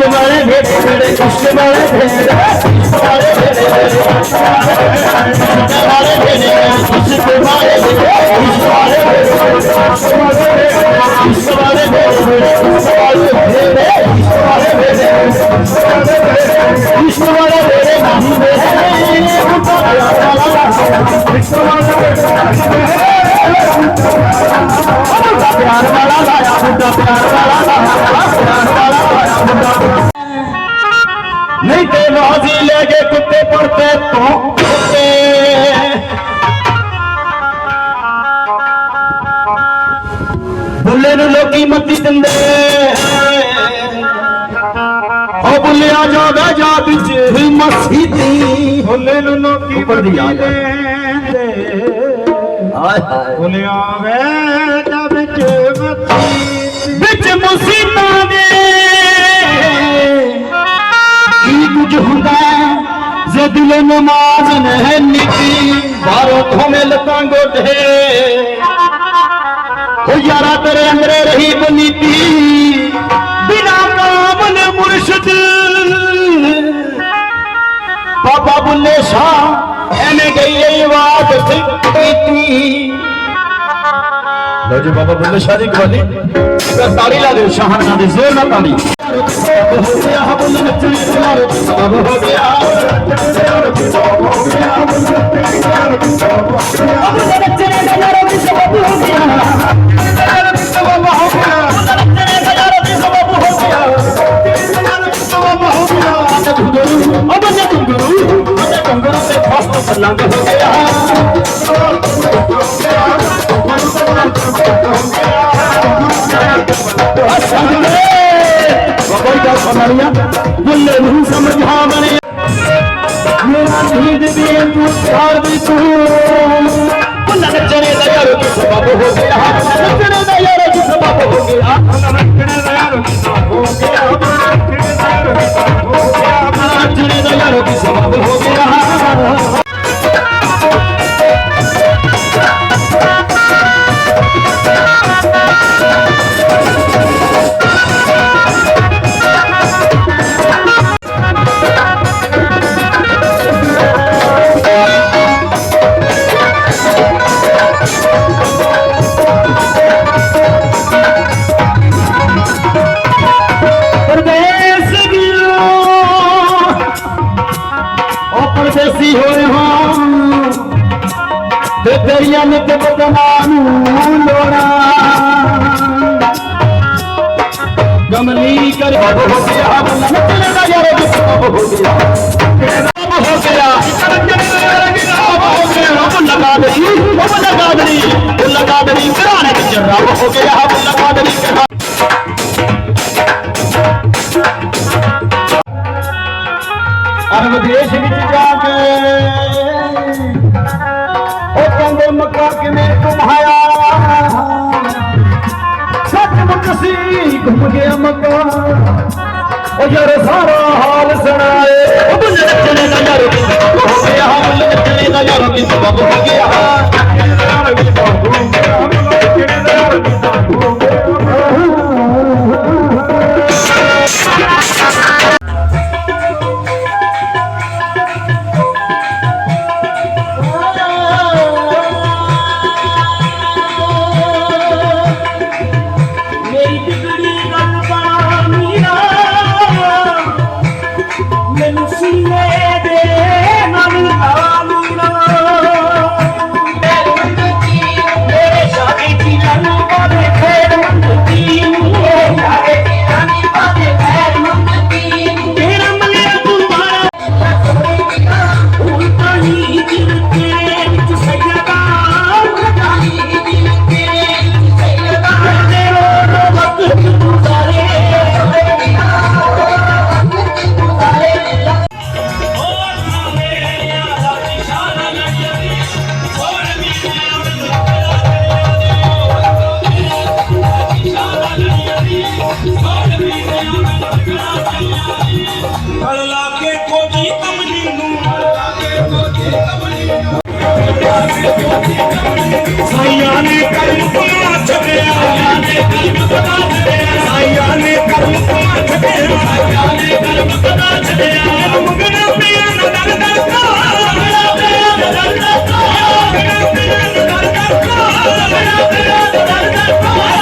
कृष्ण बाळे भेट कृष्ण बाळे भेट कृष्ण बाळे कृष्ण बाळे ਲੋਕੀ ਉੱਪਰ ਦੀ ਯਾਦ ਹਾਏ ਹਾਏ। ਬੁੱਲਿਆ ਵੇ ਦਾ ਵਿੱਚ ਮੱਤੀ ਵਿੱਚ ਮੁਸੀਬਤਾਂ ਦੇ। ਕੀ ਕੁਝ ਹੁੰਦਾ ਜੇ ਦਿਲ ਨਮਾਜ਼ ਨਹਿ ਨੀਤੀ ਬਾਹਰੋਂ ਧੋਵੇਂ ਲੱਤਾਂ ਗੋਡੇ। ਹੋ ਯਾਰਾ ਤੇਰੇ ਅੰਦਰੇ ਰਹੀ सा बात लोजो बाबा बुल्ले शाह जी वाली ताड़ी ला दो शाहाना दे जोर ना ताड़ी ਪਲੰਗ ਹੋ ਗਿਆ। ਬਾਬਾ ਦਾ ਸੁਣਾਇਆ ਬੁੱਲੇ ਨੂੰ ਸਮਝਾ ਬਣੇ। ਮੇਰਾ ਨੀਂਦ ਵੀ ਤੂੰ ਛਾੜ ਦੇ ਤੂੰ। ਬੁੱਲਾ ਨੱਚਣੇ ਦਾ ਯਾਰ ਕੀ ਸਬਬ ਹੋ ਗਿਆ। ਨੱਚਣੇ ਦਾ ਯਾਰ ਕੀ ਸਬਬ ਹੋ ਗਿਆ। ਨੱਚਣੇ ਦਾ ਯਾਰ ਯਾਰ ਕਿਸਾ ਹੋ ਗਿਆ। ਨੱਚਣੇ ਦਾ ਯਾਰ ਕੀ ਸਬਬ ਹੋ ਗਿਆ। पग ने घुमाया सचमुच सी घूम गया मका ओ यार सारा हाल सुनाए ओ बुझ नचने ना यार ओ गया हम नचने ना यार किस बब गया हां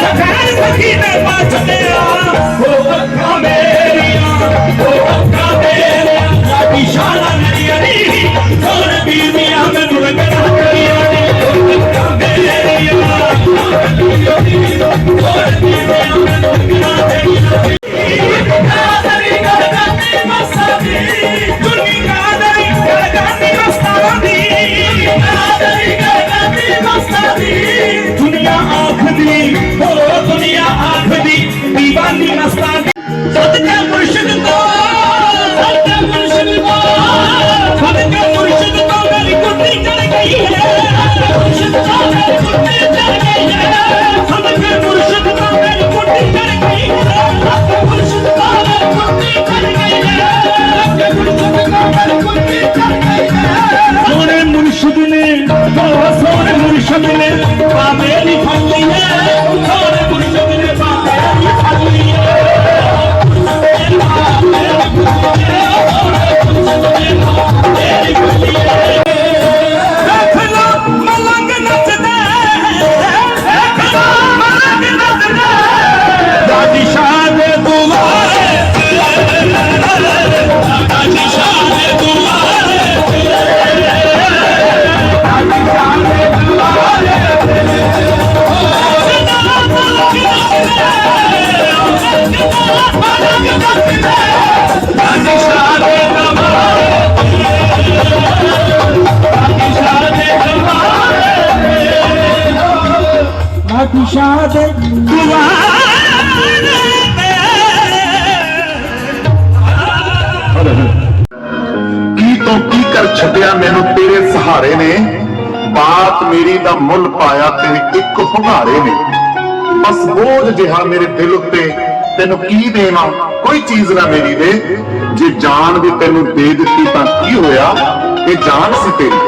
Sakar sakhi ne pa chaleya Thank you. ਮੇਰੀ ਦਾ ਮੁੱਲ ਪਾਇਆ ਤੇਰੇ ਇੱਕ ਫੁਹਾਰੇ ਨੇ। ਬਸ ਬੋਝ ਜਿਹਾ ਮੇਰੇ ਦਿਲ ਉੱਤੇ, ਤੈਨੂੰ ਕੀ ਦੇਵਾਂ? ਕੋਈ ਚੀਜ਼ ਨਾ ਮੇਰੀ ਦੇ ਜੇ ਜਾਨ ਵੀ ਤੈਨੂੰ ਦੇ ਦਿੱਤੀ ਤਾਂ ਕੀ ਹੋਇਆ? ਇਹ ਜਾਨ ਸੀ ਤੇਰੀ।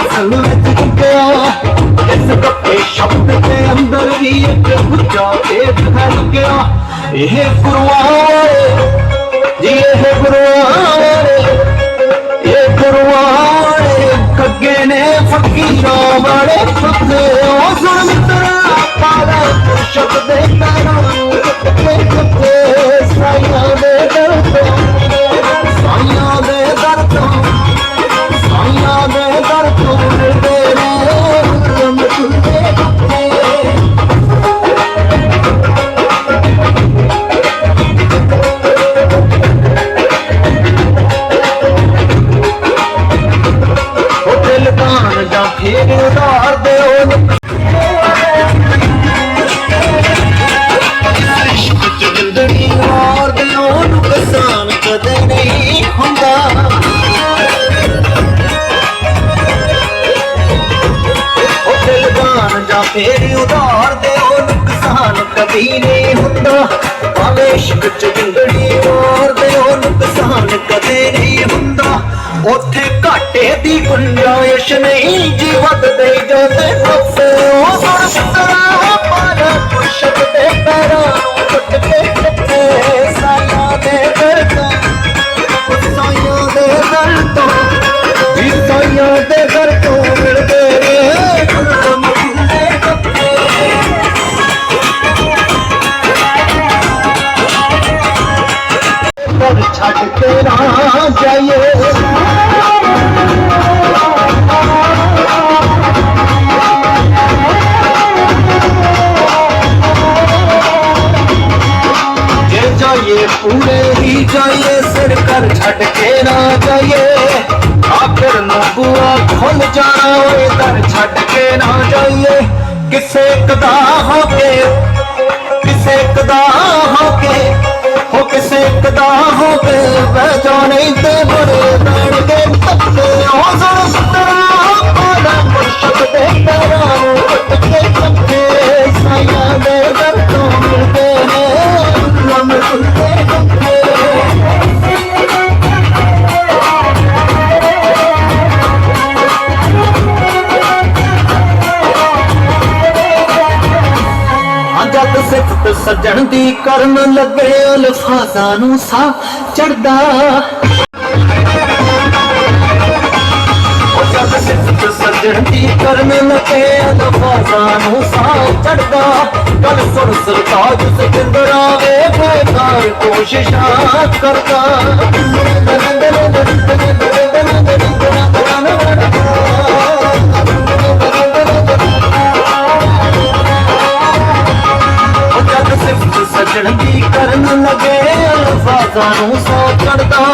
ਅਸਲ ਵਿੱਚ ਗਿਆ ਇਸ ਕੱਪੇ ਸ਼ਬਦ ਦੇ ਅੰਦਰ ਵੀ ਇੱਕ ਗੁੱਜਾ ਭੇਦ ਫੈਲ ਗਿਆ ਇਹ ਗੁਰੂਆਂ ਜੀ, ਇਹ ਗੁਰੂਆਂ ਇਹ ਗੁਰੂਆਂ ਕੱਗੇ ਨੇ ਫਕੀਰਾਂ ਵਾਲੇ ਫੱਕੇ ਉਹ ਸੁਣ ਮਿੱਤਰਾ ਪਾਲਾ ਸ਼ਬਦ ਦੇ ਪੈਰਾਂ ਨੂੰ ਕੱਪੇ ਸਾਈਆਂ ਫੇਰ ਉਧਾਰ ਦਿਓ ਉਹ ਫੇਰ ਉਧਾਰ ਦਿਓ ਨੁਕਸਾਨ ਕਦੀ ਨਹੀਂ ਹੁੰਦਾ। ਭਾਵੇਂ ਇਸ਼ਕ ਚ ਜਿੰਦੜੀ ਮਾਰ ਦਿਓ ਨੁਕਸਾਨ ਕਦੇ ਨਹੀਂ ਹੁੰਦਾ। ਉੱਥੇ ਦੀ ਗੁੰਜਾਇਸ਼ ਨਹੀਂ ਜੀ ਵੱਧਦੇ ਜਾਂਦੇ ਨਫਸੇ ਉਹ ਸੁਣ ਸੁਤਰਾ ਪਰ ਪੁਰਸ਼ਕ ਕਰਨ ਲੱਗੇ ਅਲਫਾਜ਼ਾਂ ਨੂੰ ਸਾਹ ਚੜਦਾ ਸੱਜਣ ਦੀ ਕਰਨ ਲੱਗੇ ਅਲਫਾਜ਼ਾਂ ਨੂੰ ਸਾਹ ਚੜਦਾ ਗੱਲ ਸੁਣ ਸਰਤਾਜ ਸਤਿੰਦਰਾ ਵੇ ਬੇਕਾਰ ਕੋਸ਼ਿਸ਼ਾਂ ਕਰਦਾ। ਸਿਫਤ ਦੀ ਕਰਨ ਲੱਗੇ ਅਲਫਾਜ਼ਾਂ ਨੂੰ ਸੌ ਚੜਦਾ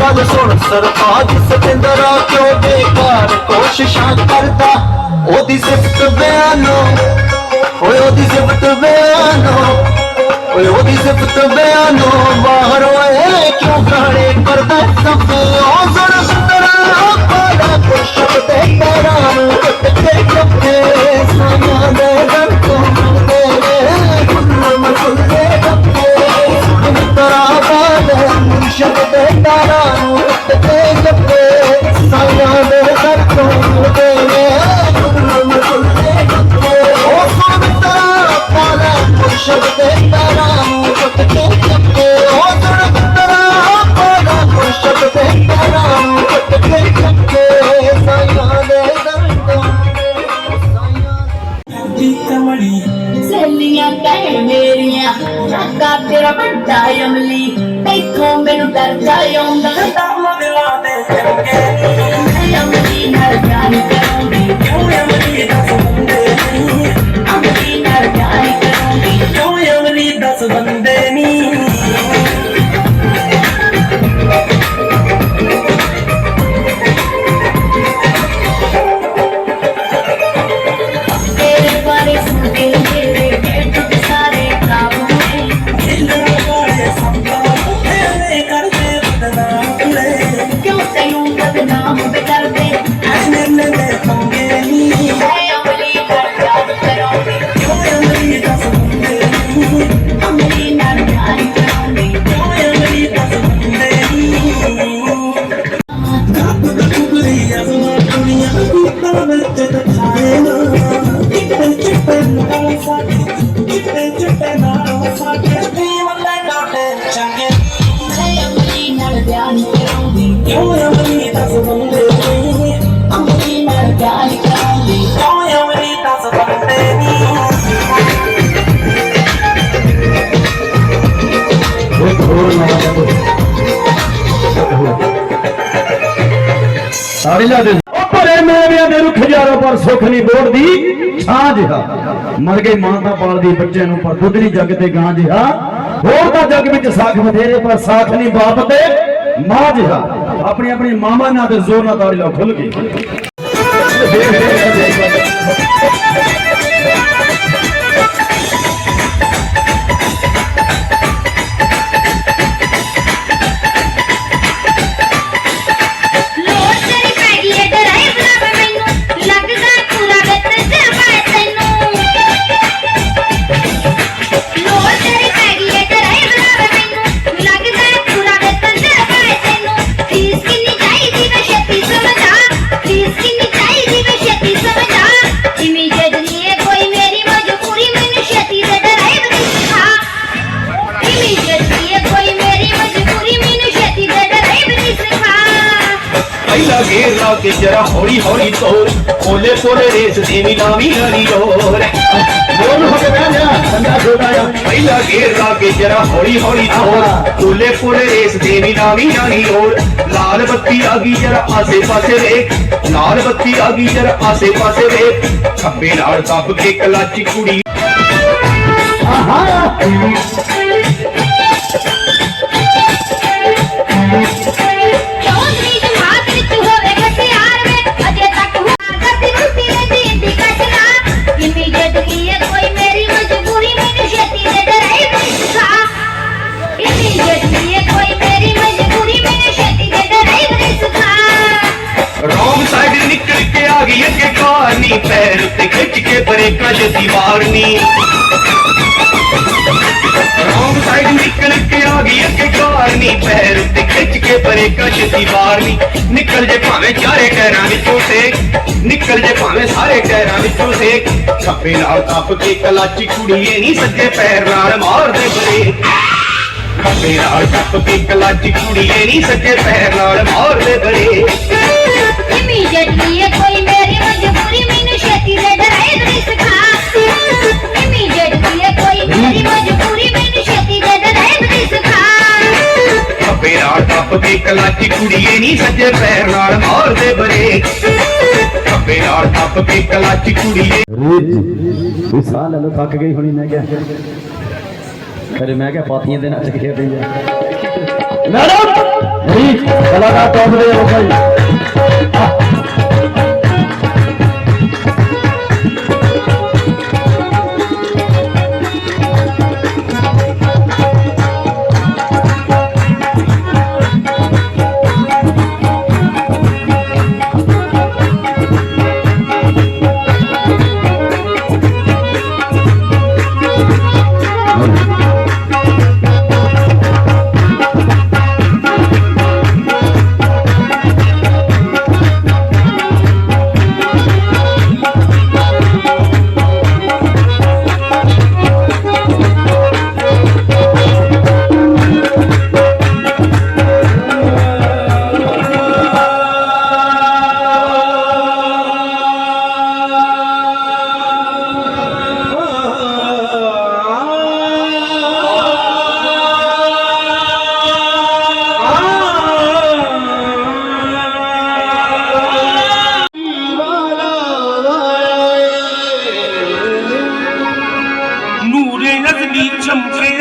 ਗੱਲ ਸੁਣ ਸਰਤਾਜ ਸਤਿੰਦਰਾ, ਕਿਉਂ ਬੇਕਾਰ ਕੋਸ਼ਿਸ਼ਾਂ ਕਰਦਾ? ਉਹਦੀ ਸਿਫਤ ਬਿਆਨੋ, ਓਏ ਉਹਦੀ ਸਿਫਤ ਬਿਆਨੋ, ਓਏ ਉਹਦੀ ਸਿਫਤ ਬਿਆਨੋ, ਬਾਹਰ ਓਏ ਕਿਉਂ ਗਾਣੇ ਕਰਦਾ? ਸਭ ਉਹ ਸੁਣ ਸੁੰਦਰਾ ਪਾਲਾ ਪੁਰਸ਼ਬ ਤੇ ਪੈਰਾਂ ਨੂੰ ਕੇ ਕੱਪੇ ਸਾਈਆਂ ਦੇ ਦਰ ਖੁੱਲੇ ਕੱਪੇ ਮਿੱਤਰਾ ਦੇ ਪੈਰਾਂ ਟੁੱਟ ਕੇ ਤਾੜੀ ਲਾ ਦੇ। ਉਹ ਭਰੇ ਮੇਵਿਆਂ ਦੇ ਰੁੱਖ ਯਾਰੋ ਪਰ ਸੁੱਖ ਨਹੀਂ ਬੋੜਦੀ। ਛਾਂ ਜਿਹਾ। ਮਰ ਗਈ ਮਾਂ ਤਾਂ ਪਾਲਦੀ ਬੱਚਿਆਂ ਨੂੰ, ਪਰ ਦੁੱਧ ਨਹੀਂ ਜੱਗ ਤੇ ਗਾਂ ਜਿਹਾ। ਹੋਰ ਤਾਂ ਜੱਗ ਵਿੱਚ ਸਾਖ ਬਥੇਰੇ ਪਰ ਸਾਖ ਨਹੀਂ ਬਾਪ ਤੇ ਮਾਂ ਜਿਹਾ। ਆਪਣੀ ਆਪਣੀ ਮਾਮਾ ਨਾਲ ਤੇ ਜ਼ੋਰ ਨਾਲ ਤਾੜੀ ਲਾਓ ਖੁੱਲ ਗਈ ਗੇਰ ਲਾ ਕੇ ਜਰਾ ਹੌਲੀ ਹੌਲੀ ਤੋਰ ਪੋਲੇ ਪੋਲੇ ਰੇਸ ਦੇਵੀ ਲਾਵੀ ਲਾਲੀ ਲੋਰ ਬੋਲ ਹੋ ਕੇ ਬਹਿ ਜਾ ਸੰਗਾ ਛੋਟਾ ਆ ਪਹਿਲਾ ਗੇਰ ਲਾ ਕੇ ਜਰਾ ਹੌਲੀ ਹੌਲੀ ਤੋਰ ਪੋਲੇ ਪੋਲੇ ਰੇਸ ਦੇਵੀ ਲਾਵੀ ਲਾਲੀ ਲੋਰ ਲਾਲ ਬੱਤੀ ਆ ਗਈ ਜਰਾ ਆਸੇ ਪਾਸੇ ਵੇਖ ਲਾਲ ਬੱਤੀ ਆ ਗਈ ਜਰਾ ਆਸੇ ਪਾਸੇ ਵੇਖ ਖੱਬੇ ਨਾਲ ਦੱਬ ਖਿੱਚ ਕੇ ਬਰੇਕਾਂ ਜਦੀ ਮਾਰਨੀ ਰੌਂਗ ਸਾਈਡ ਨਿਕਲ ਕੇ ਆ ਗਈ ਅੱਗੇ ਕਾਰ ਨੀ ਪੈਰ ਉੱਤੇ ਖਿੱਚ ਕੇ ਬਰੇਕਾਂ ਜਦੀ ਮਾਰਨੀ ਨਿਕਲ ਜੇ ਭਾਵੇਂ ਚਾਰੇ ਟਾਇਰਾਂ ਵਿੱਚੋਂ ਸੇ ਨਿਕਲ ਜੇ ਭਾਵੇਂ ਸਾਰੇ ਟਾਇਰਾਂ ਵਿੱਚੋਂ ਸੇ ਖੱਬੇ ਨਾਲ ਤੱਪ ਕੇ ਕਲਾਚੀ ਕੁੜੀਏ ਨਹੀਂ ਸੱਜੇ ਪੈਰ ਨਾਲ ਮਾਰਦੇ ਬਰੇਕ ਖੱਬੇ ਨਾਲ ਤੱਪ ਕੇ ਕਲਾਚੀ ਕੁੜੀਏ ਨਹੀਂ ਸੱਜੇ ਪੈਰ ਨਾਲ ਮਾਰਦੇ ਕੇ ਕਲਾਚੀ ਕੁੜੀਏ ਨਹੀਂ ਸੱਜੇ ਪੈਰ ਨਾਲ ਮਾਰਦੇ ਬਰੇ। ਖੱਬੇ ਨਾਲ ਟੱਪ ਕੇ ਕਲਾਚੀ ਕੁੜੀਏ। ਰੀਤ ਵੀ ਸਾਹ ਲੈ ਲੋ ਥੱਕ ਗਈ ਹੋਣੀ ਮੈਂ ਕਿਹਾ। ਖਰੇ ਮੈਂ ਕਿਹਾ ਪਾਥੀਆਂ ਦੇ ਨੱਚ ਕੇ ਪਈ ਆ ਮੈਡਮ! ਰੀਤ ਕਲਾਕਾਰ ਟੌਪ ਦੇ ਹੋ ਭਾਈ। Vamos.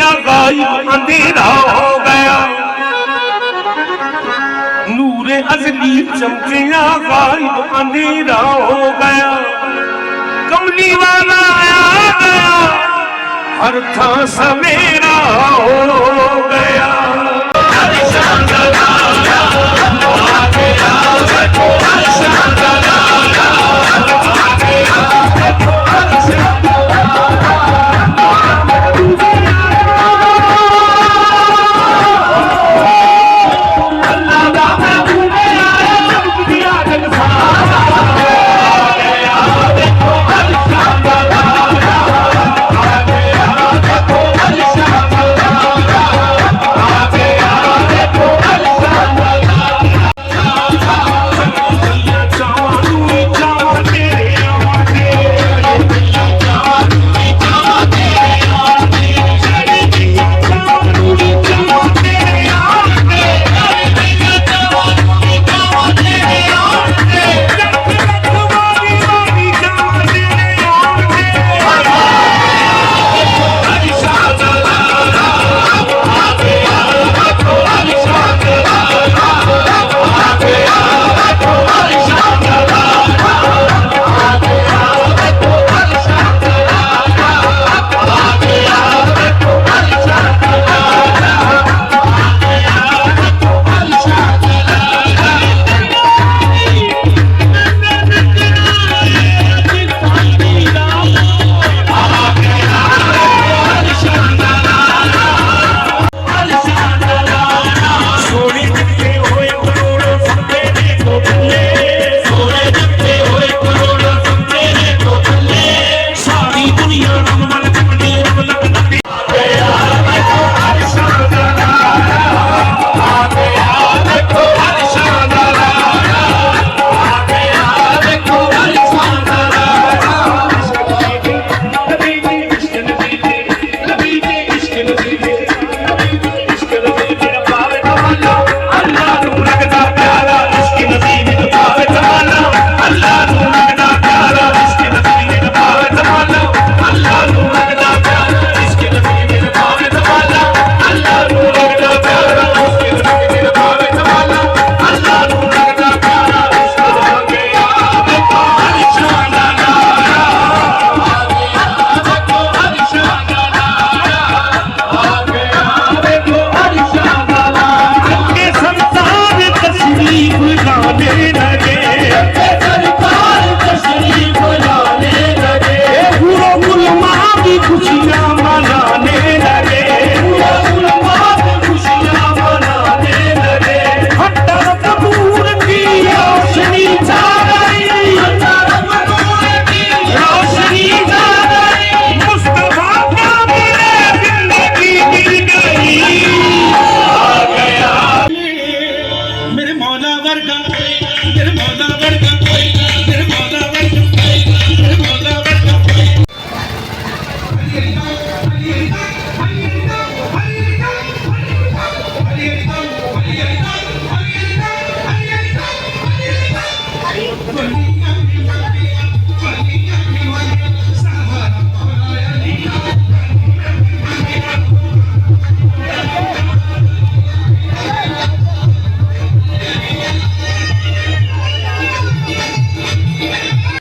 ਚਮਕਿਆ ਗਾਇਬ ਅੰਧੇਰਾ ਹੋ ਗਿਆ। ਨੂਰੇ ਅਜ਼ਲੀ ਚਮਕਿਆ ਗਾਇਬ ਅੰਧੇਰਾ ਹੋ ਗਿਆ। ਕਮਲੀ ਵਾਲਾ ਆ ਗਿਆ। ਹਰ ਥਾਂ ਸਵੇਰਾ ਹੋ ਗਿਆ। ਹਰ